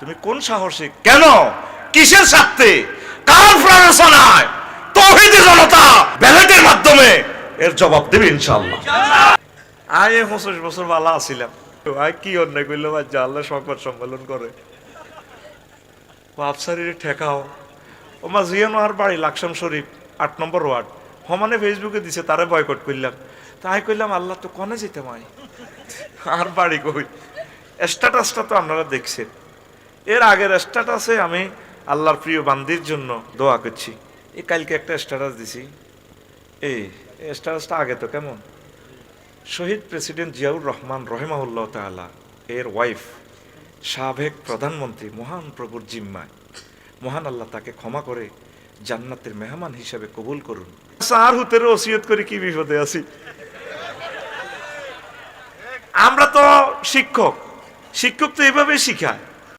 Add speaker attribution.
Speaker 1: তুমি কোন সাহসে? কেন? কিসের স্বার্থে কার প্ররোচনায় তৌহিদি জনতা, ব্যালটের মাধ্যমে। এর জবাব দেবে ইনশাআল্লাহ। আয় পঁচিশ বছর বালা আয় কি অন্যায় যা আল্লাহ সংবাদ সম্মেলন করে। বাপসারির ঠেকাও। ও মা জিয়ানো আর বাড়ি, লাকসাম শরীফ, আট নম্বর ওয়ার্ড। সমানে ফেসবুকে দিছে, তারে বয়কট করলাম। তাই কইলাম, আল্লাহ তো কনে যেতে মাই? আর বাড়ি কই? স্ট্যাটাসটা তো আপনারা দেখছেন। এর আগের স্ট্যাটাসে আমি আল্লাহর প্রিয় বান্দির জন্য দোয়া করছি। এই কালকে একটা স্ট্যাটাস দিছি। এই স্ট্যাটাসটা আগে তো কেমন? শহীদ প্রেসিডেন্ট জিয়াউর রহমান রহেমাউল্লাহ তাআলা, এর ওয়াইফ সাবেক প্রধানমন্ত্রী, মহান প্রভুর জিম্মায় মহান আল্লাহ তাকে ক্ষমা করে জান্নাতের মেহমান হিসাবে কবুল করুন। আর হুতের ওসিয়ত করে কি বিপদে আছি? আমরা তো শিক্ষক। শিক্ষক তো এভাবে শিখায়।